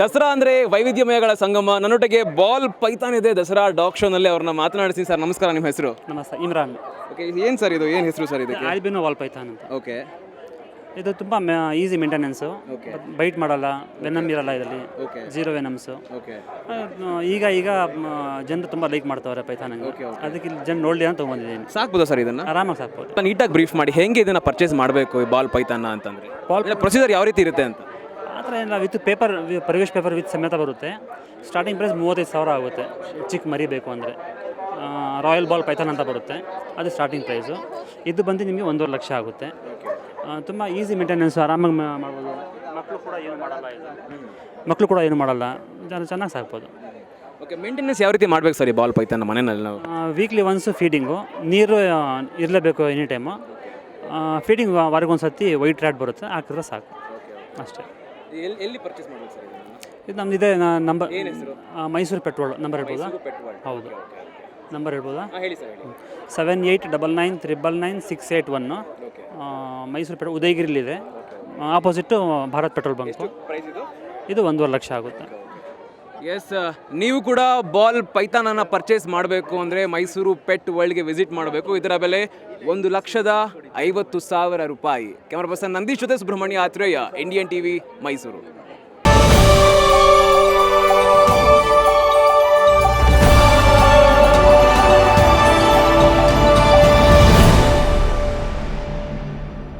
ದಸರಾ ಅಂದ್ರೆ ವೈವಿಧ್ಯಮಯಗಳ ಸಂಗಮ. ನನ್ನೊಟ್ಟಿಗೆ ball Python ಇದೆ. Dasara dock ಶೋನಲ್ಲಿ ಅವ್ರನ್ನ ಮಾತನಾಡಿಸಿ ಸರ್. ನಮಸ್ಕಾರ ನಿಮ್ಮ ಹೆಸರು? ನಮಸ್ತೆ ಇಮ್ರಾನ್. ಓಕೆ ಏನು ಸರ್ ಇದು? ಏನು ಹೆಸರು ಸರ್ ಇದಕ್ಕೆ? ಆಲ್ಬಿನೋ ವಾಲ್ ಪೈಥಾನ್ ಅಂತ. ಓಕೆ ಇದು ತುಂಬ ಈಸಿ ಮೇಂಟೆನೆನ್ಸು ಬೈಟ್ ಮಾಡಲ್ಲ ವೆನಮ್ ಇರಲ್ಲ ಇದರಲ್ಲಿ. ಓಕೆ ಜೀರೋ ವೆನಮ್ಸು ಈಗ ಈಗ ಜನರು ತುಂಬ ಲೈಕ್ ಮಾಡ್ತಾವ್ರೆ ಪೈಥಾನ್ ಅದಕ್ಕೆ ಜನ ನೋಡಲಿ ಅಂತ ತೊಗೊಂಡಿದ್ದೀನಿ. ಸಾಕ್ಬೋದಾ ಸರ್ ಇದನ್ನ? ಆರಾಮಾಗಿ ಸಾಕ್ಬೋದು. ನೀಟಾಗಿ ಬ್ರೀಫ್ ಮಾಡಿ ಹೆಂಗೆ ಇದನ್ನ ಪರ್ಚೇಸ್ ಮಾಡಬೇಕು ಈ ಬಾಲ್ ಪೈಥಾನ ಅಂತಂದ್ರೆ? ಬಾಲ್ ಪ್ರೊಸೀಜರ್ ಯಾವ ರೀತಿ ಇರುತ್ತೆ ಅಂತ? ಆ ಥರ ಏನಿಲ್ಲ ವಿತ್ ಪೇಪರ್ ಪ್ರವೇಶ್ ಪೇಪರ್ ವಿತ್ ಸಮೇತ ಬರುತ್ತೆ. ಸ್ಟಾರ್ಟಿಂಗ್ ಪ್ರೈಸ್ ಮೂವತ್ತೈದು ಸಾವಿರ ಆಗುತ್ತೆ. ಚಿಕ್ಕ ಮರಿಬೇಕು ಅಂದರೆ. ರಾಯಲ್ ಬಾಲ್ ಪೈಥಾನ್ ಅಂತ ಬರುತ್ತೆ. ಅದು ಸ್ಟಾರ್ಟಿಂಗ್ ಪ್ರೈಸು ಇದು ಬಂದು ನಿಮಗೆ ಒಂದೂವರೆ ಲಕ್ಷ ಆಗುತ್ತೆ. ತುಂಬ ಈಸಿ ಮೇಂಟೆನೆನ್ಸು ಆರಾಮಾಗಿ ಮಾಡ್ಬೋದು. ಮಕ್ಕಳು ಕೂಡ ಏನು ಮಾಡಲ್ಲ ಇದು. ಮಕ್ಕಳು ಕೂಡ ಏನು ಮಾಡಲ್ಲ. ಜನ ಚೆನ್ನಾಗಿ ಸಾಕ್ಬೋದು. ಓಕೆ ಮೇಂಟೆನೆನ್ಸ್ ಯಾವ ರೀತಿ ಮಾಡ್ಬೇಕು ಸರ್ ಈ ಬಾಲ್ ಪೈಥನ್ ಮನೆಯಲ್ಲಿ ನಾವು? ವೀಕ್ಲಿ ಒನ್ಸು ಫೀಡಿಂಗು ನೀರು ಇರಲೇಬೇಕು ಎನಿ ಟೈಮು ಫೀಡಿಂಗ್ ವಾರಗೊಂದು ಸತಿ ವೈಟ್ ರ್ಯಾಟ್ ಬರುತ್ತೆ. ಹಾಕಿದ್ರೆ ಸಾಕು. ಅಷ್ಟೇ. ಎಲ್ಲಿ ಎಲ್ಲಿ ಪರ್ಚೇಸ್ ಮಾಡಬೇಕು ಸರ್ ಇದು ನಮ್ದು ಇದೆ ನಂಬರ್ ಮೈಸೂರು ಪೆಟ್ರೋಲ್ ನಂಬರ್ ಹೇಳ್ಬೋದಾ? ಹೌದು. ನಂಬರ್ ಹೇಳ್ಬೋದಾ? ಹೇಳಿ ಸರ್ ಹೇಳಿ. Seven eight double nine triple nine six eight one Mysuru petrol ಉದಯಗಿರಿಲಿದೆ opposite Bharat petrol bunk. Price ಇದು? ಇದು ಒಂದೂವರೆ ಲಕ್ಷ ಆಗುತ್ತೆ. ಎಸ್ ನೀವು ಕೂಡ ಬಾಲ್ ಪೈಥಾನನ್ನು ಪರ್ಚೇಸ್ ಮಾಡಬೇಕು ಅಂದರೆ ಮೈಸೂರು ಪೆಟ್ ವರ್ಲ್ಡ್ಗೆ ವಿಸಿಟ್ ಮಾಡಬೇಕು. ಇದರ ಬೆಲೆ ಒಂದು ಲಕ್ಷದ ಐವತ್ತು ಸಾವಿರ ರೂಪಾಯಿ. ಕ್ಯಾಮರಾ ಪರ್ಸನ್ ನಂದೀಶ್ ಜೊತೆ ಸುಬ್ರಹ್ಮಣ್ಯ ಆತ್ರೇಯ ಇಂಡಿಯನ್ ಟಿವಿ ಮೈಸೂರು.